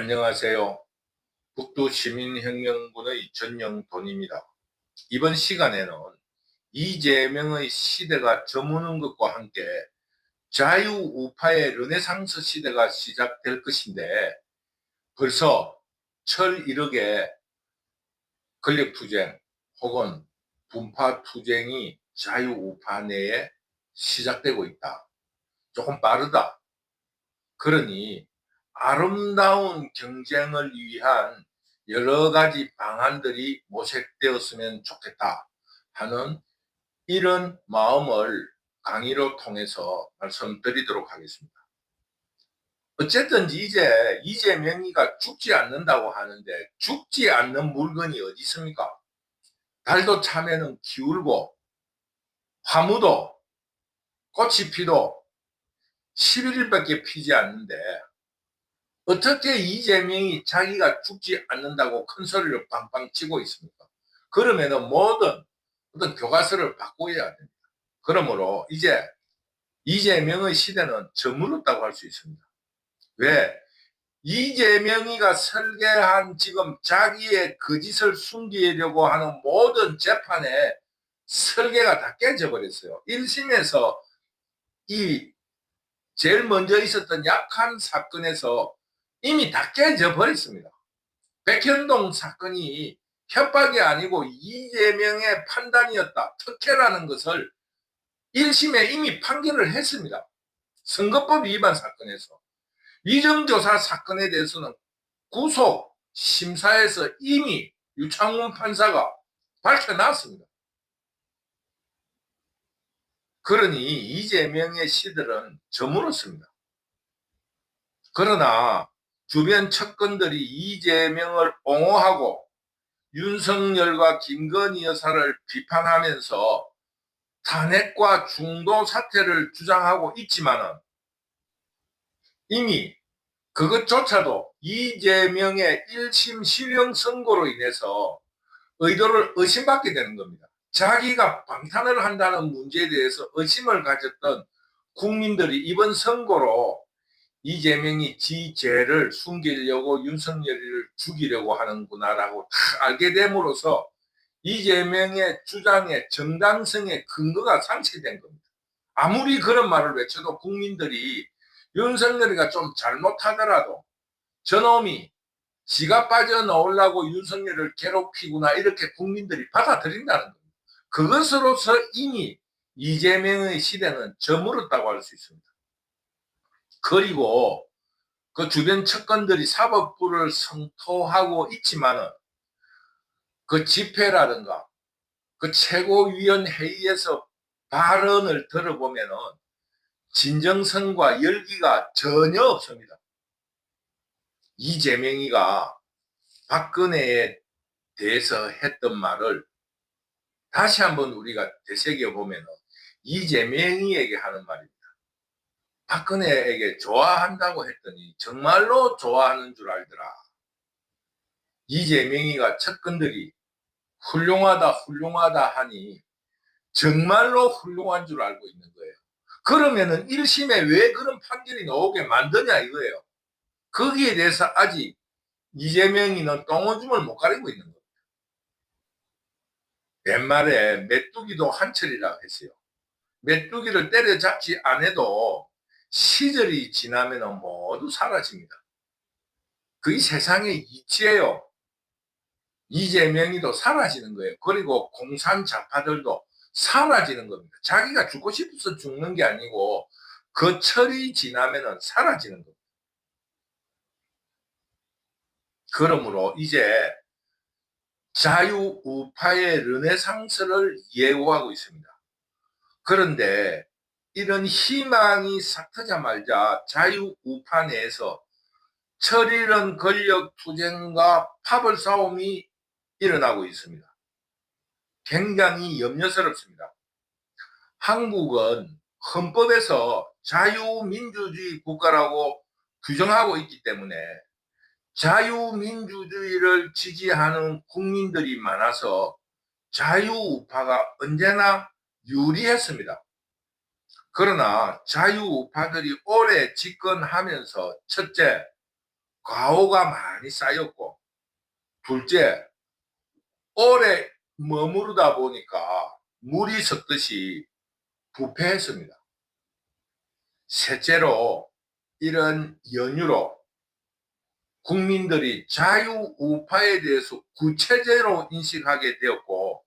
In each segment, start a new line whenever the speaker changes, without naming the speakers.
안녕하세요. 북두 시민혁명군의 전영돈입니다. 이번 시간에는 이재명의 시대가 저무는 것과 함께 자유우파의 르네상스 시대가 시작될 것인데 벌써 철 1억의 권력투쟁 혹은 분파투쟁이 자유우파 내에 시작되고 있다. 조금 빠르다. 그러니 아름다운 경쟁을 위한 여러 가지 방안들이 모색되었으면 좋겠다 하는 이런 마음을 강의로 통해서 말씀드리도록 하겠습니다. 어쨌든 이제 이재명이가 죽지 않는다고 하는데 죽지 않는 물건이 어디 있습니까? 달도 참에는 기울고 화무도 꽃이 피도 11일밖에 피지 않는데 어떻게 이재명이 자기가 죽지 않는다고 큰 소리를 빵빵 치고 있습니까? 그러면은 모든 어떤 교과서를 바꿔야 됩니다. 그러므로 이제 이재명의 시대는 저물었다고 할 수 있습니다. 왜? 이재명이가 설계한 지금 자기의 거짓을 숨기려고 하는 모든 재판에 설계가 다 깨져버렸어요. 1심에서 이 제일 먼저 있었던 약한 사건에서 이미 다 깨져 버렸습니다. 백현동 사건이 협박이 아니고 이재명의 판단이었다. 특혜라는 것을 1심에 이미 판결을 했습니다. 선거법 위반 사건에서. 이정조사 사건에 대해서는 구속 심사에서 이미 유창훈 판사가 밝혀놨습니다. 그러니 이재명의 시들은 저물었습니다. 그러나 주변 측근들이 이재명을 옹호하고 윤석열과 김건희 여사를 비판하면서 탄핵과 중도 사태를 주장하고 있지만은 이미 그것조차도 이재명의 1심 실형 선고로 인해서 의도를 의심받게 되는 겁니다. 자기가 방탄을 한다는 문제에 대해서 의심을 가졌던 국민들이 이번 선고로 이재명이 지 죄를 숨기려고 윤석열이를 죽이려고 하는구나라고 다 알게 됨으로써 이재명의 주장의 정당성의 근거가 상실된 겁니다. 아무리 그런 말을 외쳐도 국민들이 윤석열이가 좀 잘못하더라도 저놈이 지가 빠져나오려고 윤석열을 괴롭히구나 이렇게 국민들이 받아들인다는 겁니다. 그것으로서 이미 이재명의 시대는 저물었다고 할 수 있습니다. 그리고 그 주변 측근들이 사법부를 성토하고 있지만은 그 집회라든가 그 최고위원 회의에서 발언을 들어보면은 진정성과 열기가 전혀 없습니다. 이재명이가 박근혜에 대해서 했던 말을 다시 한번 우리가 되새겨 보면은 이재명이에게 하는 말입니다. 박근혜에게 좋아한다고 했더니 정말로 좋아하는 줄 알더라. 이재명이가 측근들이 훌륭하다 훌륭하다 하니 정말로 훌륭한 줄 알고 있는 거예요. 그러면은 1심에 왜 그런 판결이 나오게 만드냐 이거예요. 거기에 대해서 아직 이재명이는 똥오줌을 못 가리고 있는 겁니다. 옛말에 메뚜기도 한철이라고 했어요. 메뚜기를 때려잡지 않아도 시절이 지나면 모두 사라집니다. 그게 세상의 이치예요. 이재명이도 사라지는 거예요. 그리고 공산 좌파들도 사라지는 겁니다. 자기가 죽고 싶어서 죽는 게 아니고 그 철이 지나면 사라지는 겁니다. 그러므로 이제 자유우파의 르네상스를 예고하고 있습니다. 그런데 이런 희망이 싹 트자마자 자유우파 내에서 철이른 권력 투쟁과 파벌 싸움이 일어나고 있습니다. 굉장히 염려스럽습니다. 한국은 헌법에서 자유민주주의 국가라고 규정하고 있기 때문에 자유민주주의를 지지하는 국민들이 많아서 자유우파가 언제나 유리했습니다. 그러나 자유우파들이 오래 집권하면서 첫째, 과오가 많이 쌓였고 둘째 오래 머무르다 보니까 물이 섞듯이 부패했습니다. 셋째로 이런 연유로 국민들이 자유우파에 대해서 구체제로 인식하게 되었고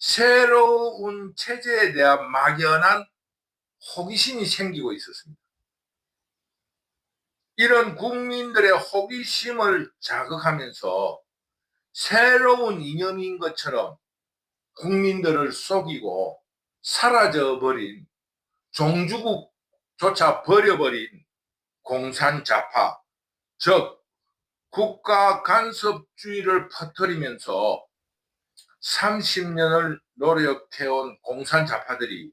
새로운 체제에 대한 막연한 호기심이 생기고 있었습니다. 이런 국민들의 호기심을 자극하면서 새로운 이념인 것처럼 국민들을 속이고 사라져버린 종주국조차 버려버린 공산자파, 즉 국가 간섭주의를 퍼뜨리면서 30년을 노력해온 공산자파들이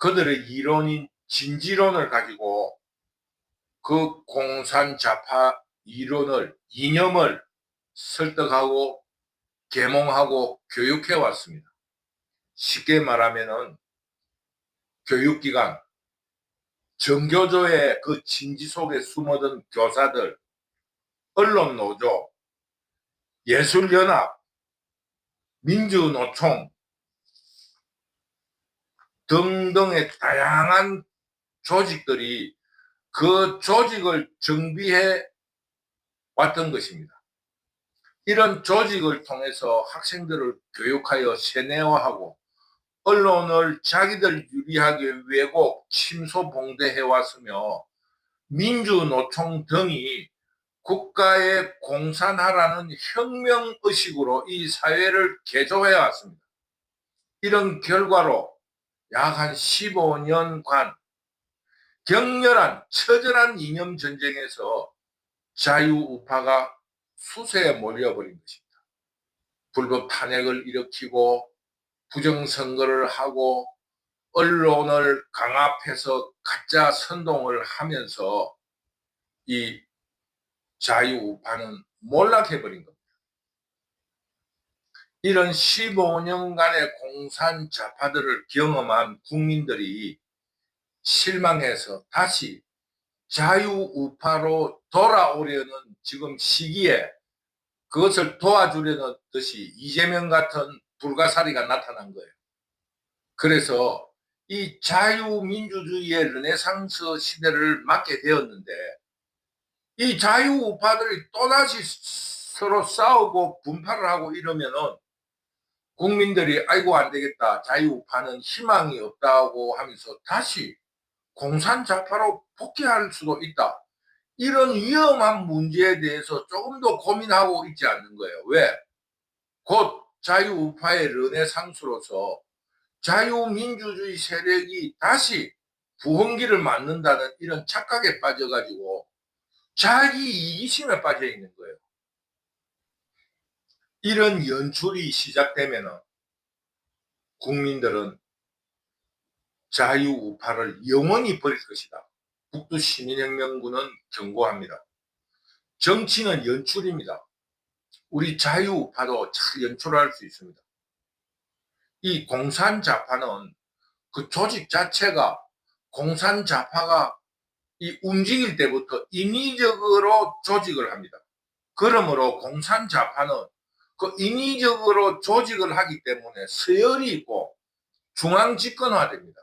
그들의 이론인 진지론을 가지고 그 공산자파 이론을 이념을 설득하고 계몽하고 교육해 왔습니다. 쉽게 말하면은 교육기관, 정교조의 그 진지 속에 숨어든 교사들, 언론노조, 예술연합, 민주노총 등등의 다양한 조직들이 그 조직을 정비해 왔던 것입니다. 이런 조직을 통해서 학생들을 교육하여 세뇌화하고 언론을 자기들 유리하게 왜곡, 침소 봉대해 왔으며 민주노총 등이 국가에 공산하라는 혁명의식으로 이 사회를 개조해 왔습니다. 이런 결과로 약 한 15년간 격렬한 처절한 이념 전쟁에서 자유우파가 수세에 몰려버린 것입니다. 불법 탄핵을 일으키고 부정선거를 하고 언론을 강압해서 가짜 선동을 하면서 이 자유우파는 몰락해버린 겁니다. 이런 15년간의 공산자파들을 경험한 국민들이 실망해서 다시 자유우파로 돌아오려는 지금 시기에 그것을 도와주려는 듯이 이재명 같은 불가사리가 나타난 거예요. 그래서 이 자유민주주의의 르네상스 시대를 맞게 되었는데 이 자유우파들이 또다시 서로 싸우고 분파를 하고 이러면은 국민들이 아이고 안 되겠다 자유우파는 희망이 없다고 하면서 다시 공산자파로 복귀할 수도 있다. 이런 위험한 문제에 대해서 조금 더 고민하고 있지 않는 거예요. 왜? 곧 자유우파의 르네상스로서 자유민주주의 세력이 다시 부흥기를 맞는다는 이런 착각에 빠져가지고 자기 이기심에 빠져 있는 거예요. 이런 연출이 시작되면 국민들은 자유우파를 영원히 버릴 것이다. 북두 시민혁명군은 경고합니다. 정치는 연출입니다. 우리 자유우파도 잘 연출할 수 있습니다. 이 공산자파는 그 조직 자체가 공산자파가 이 움직일 때부터 인위적으로 조직을 합니다. 그러므로 공산자파는 그 인위적으로 조직을 하기 때문에 서열이 있고 중앙 집권화됩니다.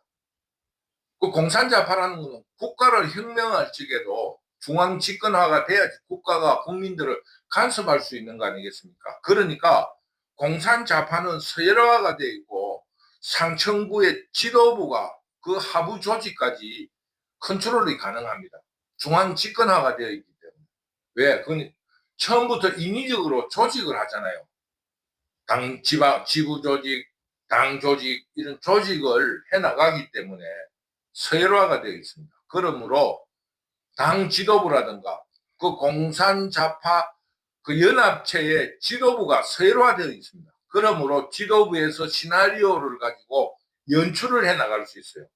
그 공산자파라는 것은 국가를 혁명할 적에도 중앙 집권화가 돼야지 국가가 국민들을 간섭할 수 있는 거 아니겠습니까? 그러니까 공산자파는 서열화가 되어 있고 상층부의 지도부가 그 하부 조직까지 컨트롤이 가능합니다. 중앙 집권화가 되어 있기 때문에. 왜? 그건 처음부터 인위적으로 조직을 하잖아요. 당, 지방, 지구 조직, 당 조직, 이런 조직을 해 나가기 때문에 서열화가 되어 있습니다. 그러므로 당 지도부라든가 그 공산자파 그 연합체의 지도부가 서열화되어 있습니다. 그러므로 지도부에서 시나리오를 가지고 연출을 해 나갈 수 있어요.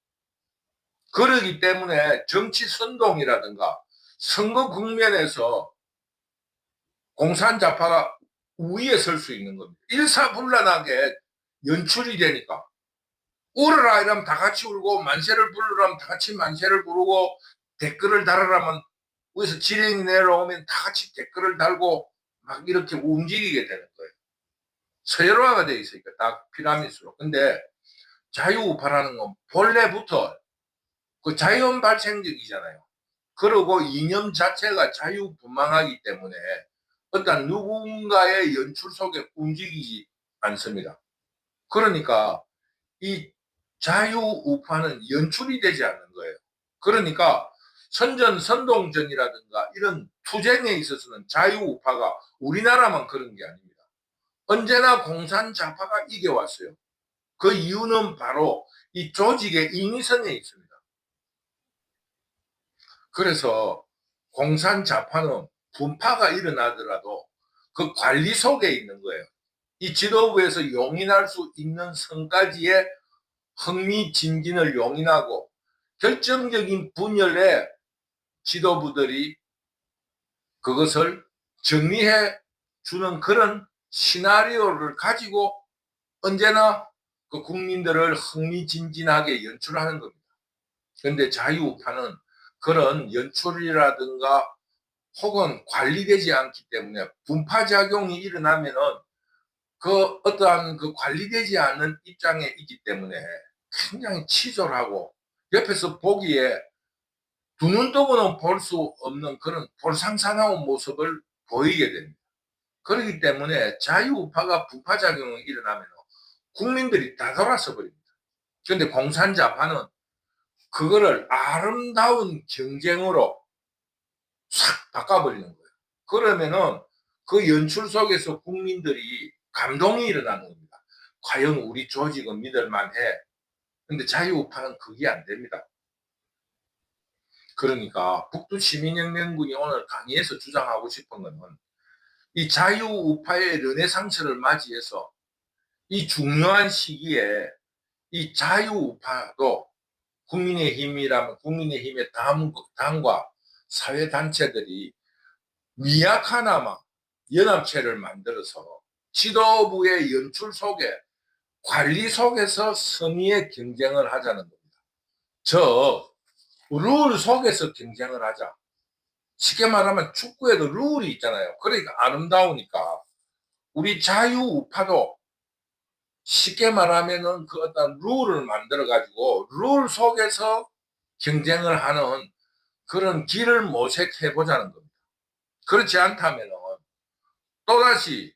그러기 때문에 정치 선동이라든가 선거 국면에서 공산자파가 우위에 설 수 있는 겁니다. 일사불란하게 연출이 되니까 울어라 이러면 다 같이 울고 만세를 부르라면 다 같이 만세를 부르고 댓글을 달으라면 위에서 지령이 내려오면 다 같이 댓글을 달고 막 이렇게 움직이게 되는 거예요. 서열화가 되어 있으니까 딱 피라미드로. 근데 자유우파라는 건 본래부터 그 자연 발생적이잖아요. 그리고 이념 자체가 자유분방하기 때문에 어떤 누군가의 연출 속에 움직이지 않습니다. 그러니까 이 자유우파는 연출이 되지 않는 거예요. 그러니까 선전 선동전이라든가 이런 투쟁에 있어서는 자유우파가 우리나라만 그런 게 아닙니다. 언제나 공산자파가 이겨왔어요. 그 이유는 바로 이 조직의 인위성에 있습니다. 그래서 공산자파는 분파가 일어나더라도 그 관리 속에 있는 거예요. 이 지도부에서 용인할 수 있는 선까지의 흥미진진을 용인하고 결정적인 분열에 지도부들이 그것을 정리해 주는 그런 시나리오를 가지고 언제나 그 국민들을 흥미진진하게 연출하는 겁니다. 그런데 자유우파는 그런 연출이라든가 혹은 관리되지 않기 때문에 분파작용이 일어나면은 그 어떠한 그 관리되지 않는 입장에 있기 때문에 굉장히 치졸하고 옆에서 보기에 두 눈 뜨고는 볼 수 없는 그런 볼상사나운 모습을 보이게 됩니다. 그렇기 때문에 자유우파가 분파작용이 일어나면 국민들이 다 돌아서 버립니다. 그런데 공산자파는 그거를 아름다운 경쟁으로 싹 바꿔버리는 거예요. 그러면은 그 연출 속에서 국민들이 감동이 일어나는 겁니다. 과연 우리 조직은 믿을만 해. 근데 자유우파는 그게 안 됩니다. 그러니까 북두 시민혁명군이 오늘 강의에서 주장하고 싶은 것은 이 자유우파의 르네상스를 맞이해서 이 중요한 시기에 이 자유우파도 국민의 힘이라면 국민의 힘의 당, 당과 사회단체들이 미약하나마 연합체를 만들어서 지도부의 연출 속에 관리 속에서 선의의 경쟁을 하자는 겁니다. 저 룰 속에서 경쟁을 하자. 쉽게 말하면 축구에도 룰이 있잖아요. 그러니까 아름다우니까 우리 자유우파도 쉽게 말하면은 그 어떤 룰을 만들어 가지고 룰 속에서 경쟁을 하는 그런 길을 모색해 보자는 겁니다. 그렇지 않다면은 또다시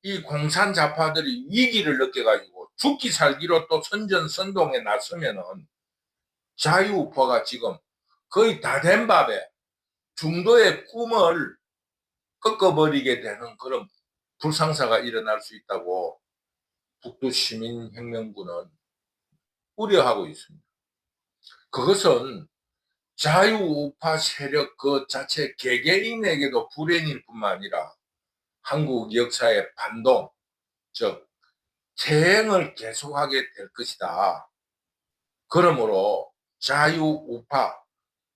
이 공산자파들이 위기를 느껴가지고 죽기 살기로 또 선전선동에 나서면은 자유우파가 지금 거의 다 된 밥에 중도의 꿈을 꺾어버리게 되는 그런 불상사가 일어날 수 있다고 북두 시민혁명군은 우려하고 있습니다. 그것은 자유우파 세력 그 자체 개개인에게도 불행일 뿐만 아니라 한국 역사의 반동, 즉 퇴행을 계속하게 될 것이다. 그러므로 자유우파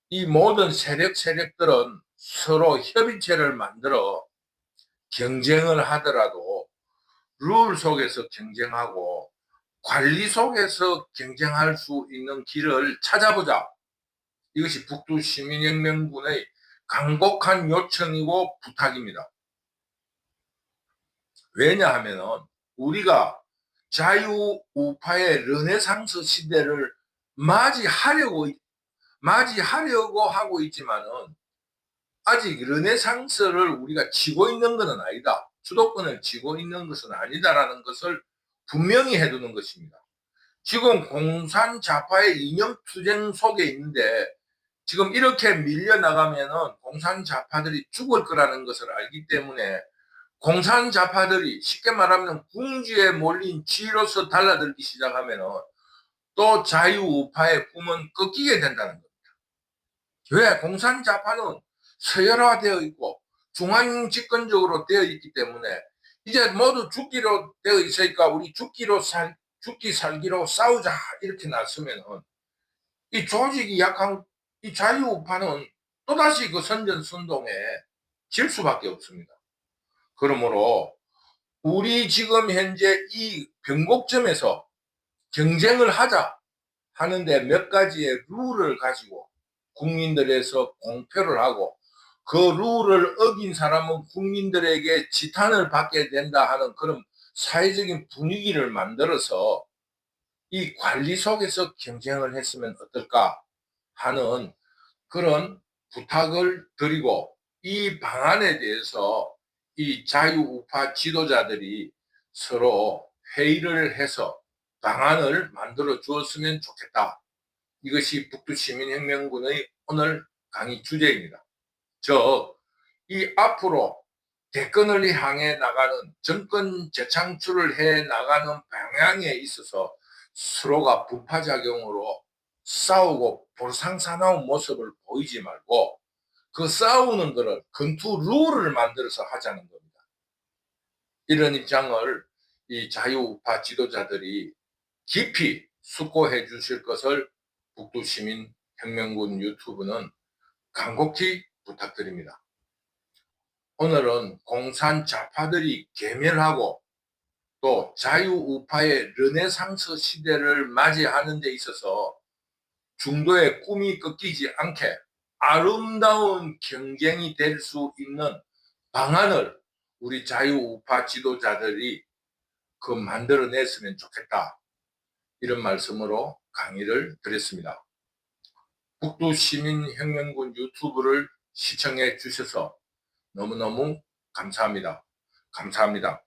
이 모든 세력 세력들은 서로 협의체를 만들어 경쟁을 하더라도 룰 속에서 경쟁하고 관리 속에서 경쟁할 수 있는 길을 찾아보자. 이것이 북두 시민혁명군의 강곡한 요청이고 부탁입니다. 왜냐하면 우리가 자유우파의 르네상스 시대를 맞이하려고 맞이하려고 하고 있지만은 아직 르네상스를 우리가 지고 있는 것은 아니다. 주도권을 쥐고 있는 것은 아니다라는 것을 분명히 해두는 것입니다. 지금 공산 좌파의 이념 투쟁 속에 있는데 지금 이렇게 밀려나가면은 공산 좌파들이 죽을 거라는 것을 알기 때문에 공산 좌파들이 쉽게 말하면 궁지에 몰린 쥐로서 달라들기 시작하면은 또 자유우파의 꿈은 꺾이게 된다는 겁니다. 왜? 공산 좌파는 서열화되어 있고 중앙 집권적으로 되어 있기 때문에 이제 모두 죽기로 되어 있으니까 우리 죽기로 살 죽기 살기로 싸우자 이렇게 나서면은 이 조직이 약한 이 자유우파는 또다시 그 선전선동에 질 수밖에 없습니다. 그러므로 우리 지금 현재 이 변곡점에서 경쟁을 하자 하는데 몇 가지의 룰을 가지고 국민들에서 공표를 하고 그 룰을 어긴 사람은 국민들에게 지탄을 받게 된다 하는 그런 사회적인 분위기를 만들어서 이 관리 속에서 경쟁을 했으면 어떨까 하는 그런 부탁을 드리고 이 방안에 대해서 이 자유우파 지도자들이 서로 회의를 해서 방안을 만들어 주었으면 좋겠다. 이것이 북두시민혁명군의 오늘 강의 주제입니다. 즉, 이 앞으로 대권을 향해 나가는 정권 재창출을 해 나가는 방향에 있어서 서로가 분파작용으로 싸우고 볼상사나운 모습을 보이지 말고 그 싸우는 거를 건투 룰을 만들어서 하자는 겁니다. 이런 입장을 이 자유우파 지도자들이 깊이 숙고해 주실 것을 북두시민 혁명군 유튜브는 간곡히 부탁드립니다. 오늘은 공산 좌파들이 개멸하고 또 자유우파의 르네상스 시대를 맞이하는 데 있어서 중도의 꿈이 꺾이지 않게 아름다운 경쟁이 될 수 있는 방안을 우리 자유우파 지도자들이 그 만들어냈으면 좋겠다. 이런 말씀으로 강의를 드렸습니다. 북두시민혁명군 유튜브를 시청해 주셔서 너무너무 감사합니다. 감사합니다.